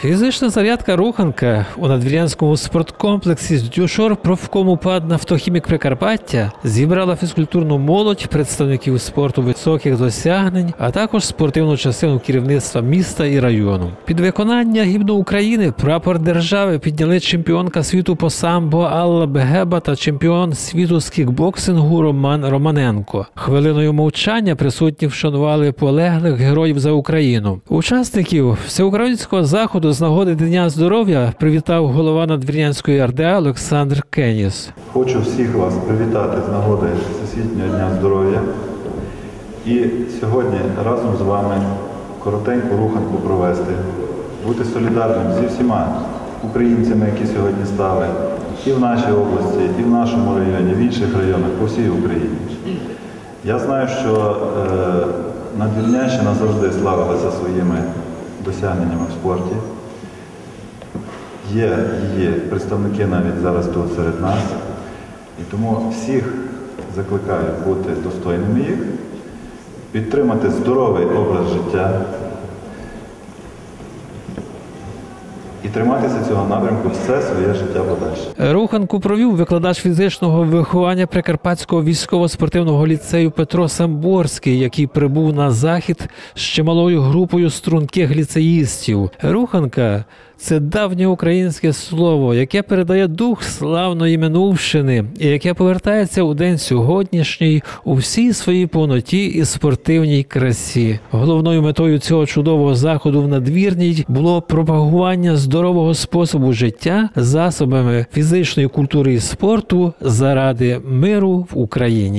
Фізична зарядка руханка у надвір'янському спорткомплексі з Дюшор профкому ПАД «Нафтохімік Прикарпаття зібрала фізкультурну молодь, представників спорту високих досягнень, а також спортивну частину керівництва міста і району. Під виконання гімну України прапор держави підняли чемпіонка світу по самбо Алла Бегеба та чемпіон світу з кікбоксингу Роман Романенко. Хвилиною мовчання присутні вшанували полеглих героїв за Україну. Учасників всеукраїнського заходу з нагоди Дня здоров'я привітав голова Надвірнянської РДА Олександр Кеніс. Хочу всіх вас привітати з нагоди Всесвітнього дня здоров'я і сьогодні разом з вами коротеньку руханку провести, бути солідарним зі всіма українцями, які сьогодні стали і в нашій області, і в нашому районі, в інших районах, по всій Україні. Я знаю, що е, Надвірнянщина завжди славилася своїми досягненнями в спорті. Є її представники навіть зараз тут серед нас. І тому всіх закликаю бути достойними їх, підтримати здоровий образ життя і триматися цього напрямку все своє життя подальше. Руханку провів викладач фізичного виховання Прикарпатського військово-спортивного ліцею Петро Самборський, який прибув на захід з чималою групою струнких ліцеїстів. Руханка це давнє українське слово, яке передає дух славної минувщини і яке повертається у день сьогоднішній у всій своїй повноті і спортивній красі. Головною метою цього чудового заходу в надвірній було пропагування здорового способу життя засобами фізичної культури і спорту заради миру в Україні.